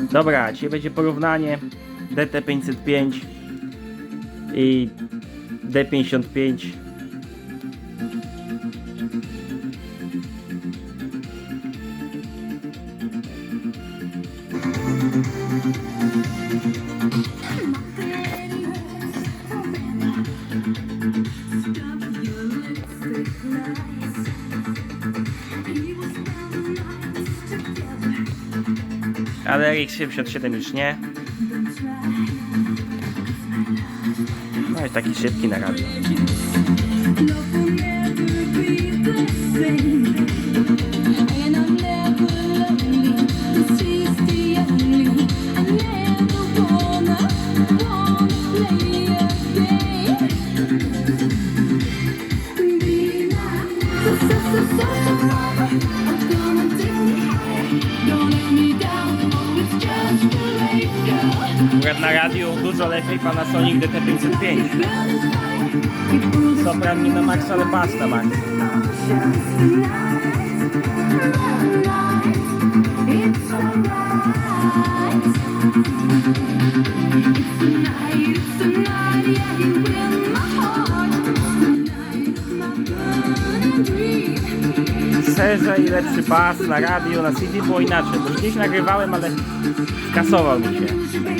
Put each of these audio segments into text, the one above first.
Dobra, dzisiaj będzie porównanie DT505 i D55. Ale RX77 już nie. No i taki szybki na radiu. Akurat na radiu dużo lepiej Panasonic DT505. Sopran nie na max, ale bas na dream. Serze i lepszy bas na radiu, na CD było inaczej, bo gdzieś nagrywałem, ale kasował mi się.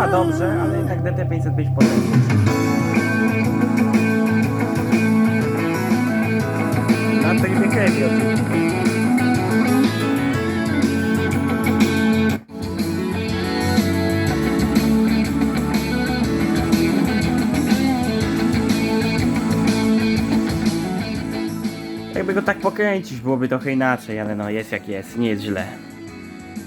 apart. Be my so, so, so, so survivor. Come on, take me higher. Don't let me down. It's just a late girl. So, so, so, so survivor. It's like a burning fire. You pull the string. Ooh. Bułka z sen. Oba dobrze, ale jednak DT505 potężny. Na trybie heavy oczywiście. Jakby go tak pokręcić, byłoby trochę inaczej, ale no jest jak jest, nie jest źle.